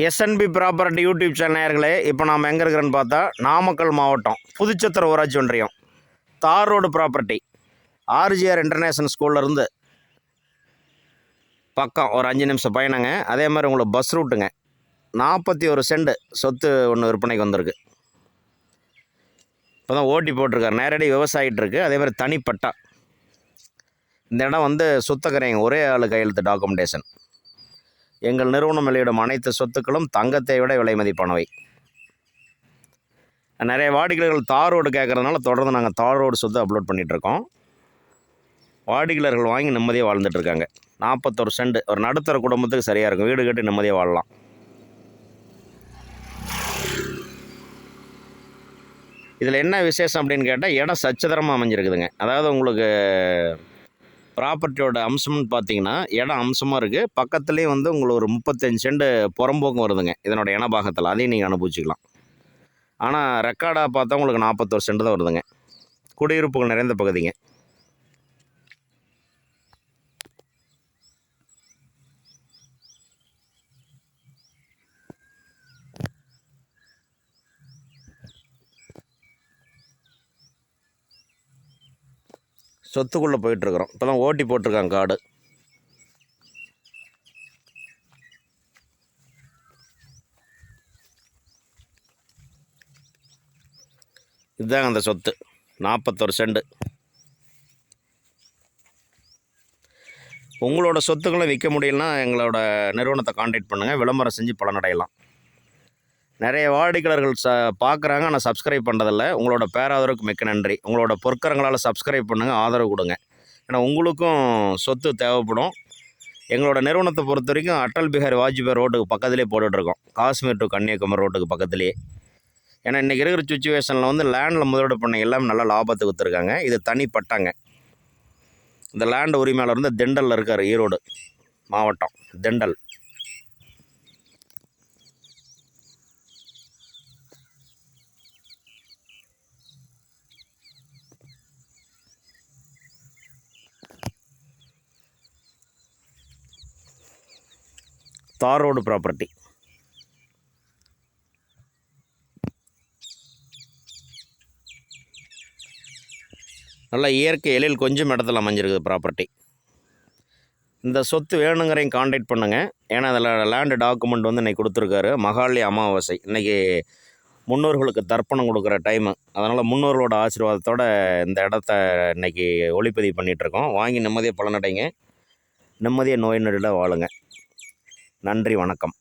SNP property YouTube channel நேயர்களே இப்போ நாம் எங்கே இருக்கிறேன்னு பார்த்தா நாமக்கல் மாவட்டம் புதுச்சத்திர ஊராட்சி ஒன்றியம் தார் ரோடு ப்ராப்பர்ட்டி ஆர்ஜிஆர் இன்டர்நேஷனல் ஸ்கூல்லேருந்து பக்கம் ஒரு அஞ்சு நிமிஷம் பயணங்க. அதே மாதிரி உங்களுக்கு பஸ் ரூட்டுங்க நாற்பத்தி ஒரு செண்டு சொத்து ஒன்று விற்பனைக்கு வந்திருக்கு. இப்போ தான் ஓட்டி போட்டிருக்காரு. நேரடி விவசாயிட்டு இருக்குது அதே மாதிரி தனிப்பட்டா. இந்த இடம் வந்து சுத்தக்கரைங்க. ஒரே ஆள் கையெழுத்து டாக்குமெண்டேஷன் எங்கள் நிறுவனம் வெளியிடும் அனைத்து சொத்துக்களும் தங்கத்தை விட விலை மதிப்பானவை. நிறைய வாடிக்கையாளர்கள் தார் ரோடு கேட்குறதுனால தொடர்ந்து நாங்கள் தார் ரோடு சொத்து அப்லோட் பண்ணிகிட்ருக்கோம் வாடிக்கையாளர்கள் வாங்கி நிம்மதியாக வாழ்ந்துட்டுருக்காங்க நாற்பத்தொரு சென்ட் ஒரு நடுத்தர குடும்பத்துக்கு சரியாக இருக்கும். வீடு கட்டி நிம்மதியாக வாழலாம். இதில் என்ன விசேஷம் அப்படின்னு கேட்டால் இடம் சச்சதரமாக அமைஞ்சிருக்குதுங்க. அதாவது உங்களுக்கு ப்ராப்பர்ட்டியோட அம்சம்னு பார்த்தீங்கன்னா இடம் அம்சமாக இருக்குது பக்கத்துலேயும் வந்து உங்களுக்கு ஒரு முப்பத்தஞ்சு சென்ட் புறம்போக்கம் வருதுங்க. இதனோட இனபாகத்தில் அதையும் நீங்கள் அனுபவிச்சுக்கலாம். ஆனால் ரெக்கார்டாக பார்த்தா உங்களுக்கு நாற்பத்தோரு சென்ட் தான் வருதுங்க. குடியிருப்புகள் நிறைந்த பகுதிங்க. சொத்துக்குள்ளே போயிட்டுருக்குறோம். இப்போலாம் ஓட்டி போட்டிருக்காங்க காடு. இதுதாங்க அந்த சொத்து. நாற்பத்தொரு செண்டு. உங்களோட சொத்துக்களை விற்க முடியலன்னா எங்களோட நிறுவனத்தை காண்டாக்ட் பண்ணுங்கள் விளம்பரம் செஞ்சு பலனடையலாம். நிறைய வாடிக்கையாளர்கள் ச பார்க்குறாங்க ஆனால் சப்ஸ்கிரைப் பண்ணுறதில்ல உங்களோட பேராதரவுக்கு மிக்க நன்றி. உங்களோட பொற்கரங்களால் சப்ஸ்கிரைப் பண்ணுங்கள் ஆதரவு கொடுங்க. ஏன்னா உங்களுக்கும் சொத்து தேவைப்படும். எங்களோட நிறுவனத்தை பொறுத்த வரைக்கும் அட்டல் பிஹாரி வாஜ்பாய் ரோட்டுக்கு பக்கத்துலேயே போட்டுட்ருக்கோம். காஷ்மீர் டு கன்னியாகுமரி ரோட்டுக்கு பக்கத்துலேயே ஏன்னா இன்றைக்கி இருக்கிற சுச்சுவேஷனில் வந்து லேண்டில் முதலீடு பண்ண எல்லாமே நல்லா லாபத்துக்கு விற்றுருக்காங்க இது தனிப்பட்டாங்க இந்த லேண்ட் உரிமையாளர் வந்து திண்டலில் இருக்கார் ஈரோடு மாவட்டம். திண்டல். தார் ரோடு ப்ராப்பர்ட்டி நல்லா இயற்கை எழில் கொஞ்சம் இடத்துல அமைஞ்சிருக்குது ப்ராப்பர்ட்டி இந்த சொத்து வேணுங்கிறையும் காண்டாக்ட் பண்ணுங்கள் ஏன்னா அதில் லேண்டு டாக்குமெண்ட் வந்து இன்றைக்கி கொடுத்துருக்காரு. மகாலி அமாவாசை. இன்றைக்கி முன்னோர்களுக்கு தர்ப்பணம் கொடுக்குற டைமு அதனால் முன்னோர்களோட ஆசீர்வாதத்தோடு இந்த இடத்த இன்றைக்கி ஒளிப்பதிவு பண்ணிகிட்ருக்கோம் வாங்கி நிம்மதியாக பலனடைங்க. நிம்மதியாக நோய் நொடியில் வாழுங்க. நன்றி வணக்கம்.